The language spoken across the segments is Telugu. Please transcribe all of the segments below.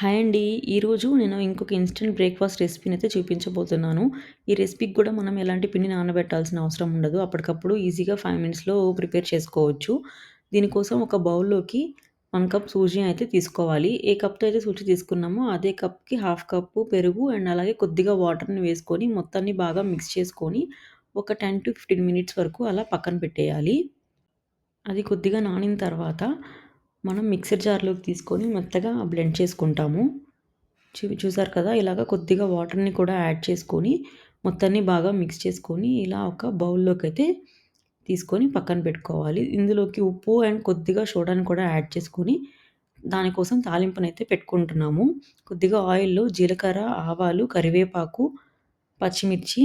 హాయ్ అండి. ఈరోజు నేను ఇంకొక ఇన్స్టెంట్ బ్రేక్ఫాస్ట్ రెసిపీని అయితే చూపించబోతున్నాను. ఈ రెసిపీకి కూడా మనం ఎలాంటి పిండి నానబెట్టాల్సిన అవసరం ఉండదు. అప్పటికప్పుడు ఈజీగా ఫైవ్ మినిట్స్లో ప్రిపేర్ చేసుకోవచ్చు. దీనికోసం ఒక బౌల్లోకి వన్ కప్ సూజీ అయితే తీసుకోవాలి. ఏ కప్తో అయితే సూజీ తీసుకున్నామో అదే కప్కి హాఫ్ కప్పు పెరుగు అండ్ అలాగే కొద్దిగా వాటర్ని వేసుకొని మొత్తాన్ని బాగా మిక్స్ చేసుకొని ఒక టెన్ టు ఫిఫ్టీన్ మినిట్స్ వరకు అలా పక్కన పెట్టేయాలి. అది కొద్దిగా నానిన తర్వాత మనం మిక్సర్ జార్లోకి తీసుకొని మెత్తగా బ్లెండ్ చేసుకుంటాము. చూ చూసారు కదా ఇలాగ కొద్దిగా వాటర్ని కూడా యాడ్ చేసుకొని మొత్తాన్ని బాగా మిక్స్ చేసుకొని ఇలా ఒక బౌల్లోకి అయితే తీసుకొని పక్కన పెట్టుకోవాలి. ఇందులోకి ఉప్పు అండ్ కొద్దిగా సోడాని కూడా యాడ్ చేసుకొని దానికోసం తాలింపునైతే పెట్టుకుంటున్నాము. కొద్దిగా ఆయిల్లో జీలకర్ర ఆవాలు కరివేపాకు పచ్చిమిర్చి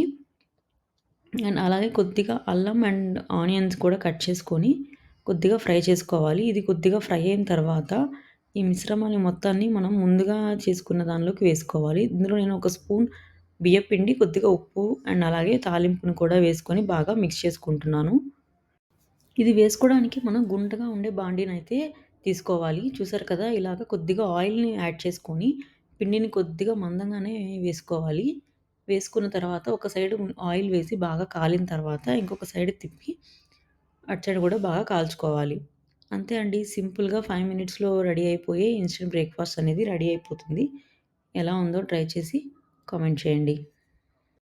అండ్ అలాగే కొద్దిగా అల్లం అండ్ ఆనియన్స్ కూడా కట్ చేసుకొని కొద్దిగా ఫ్రై చేసుకోవాలి. ఇది కొద్దిగా ఫ్రై అయిన తర్వాత ఈ మిశ్రమాన్ని మొత్తాన్ని మనం ముందుగా చేసుకున్న దానిలోకి వేసుకోవాలి. ఇందులో నేను ఒక స్పూన్ బియ్యపిండి కొద్దిగా ఉప్పు అండ్ అలాగే తాలింపును కూడా వేసుకొని బాగా మిక్స్ చేసుకుంటున్నాను. ఇది వేసుకోవడానికి మనం గుంటగా ఉండే బాండీని అయితే తీసుకోవాలి. చూసారు కదా ఇలాగ కొద్దిగా ఆయిల్ని యాడ్ చేసుకొని పిండిని కొద్దిగా మందంగానే వేసుకోవాలి. వేసుకున్న తర్వాత ఒక సైడ్ ఆయిల్ వేసి బాగా కాలిన తర్వాత ఇంకొక సైడ్ తిప్పి అటు సైడ్ కూడా బాగా కాల్చుకోవాలి. అంతే అండి. సింపుల్గా ఫైవ్ మినిట్స్లో రెడీ అయిపోయి ఇన్స్టెంట్ బ్రేక్ఫాస్ట్ అనేది రెడీ అయిపోతుంది. ఎలా ఉందో ట్రై చేసి కామెంట్ చేయండి.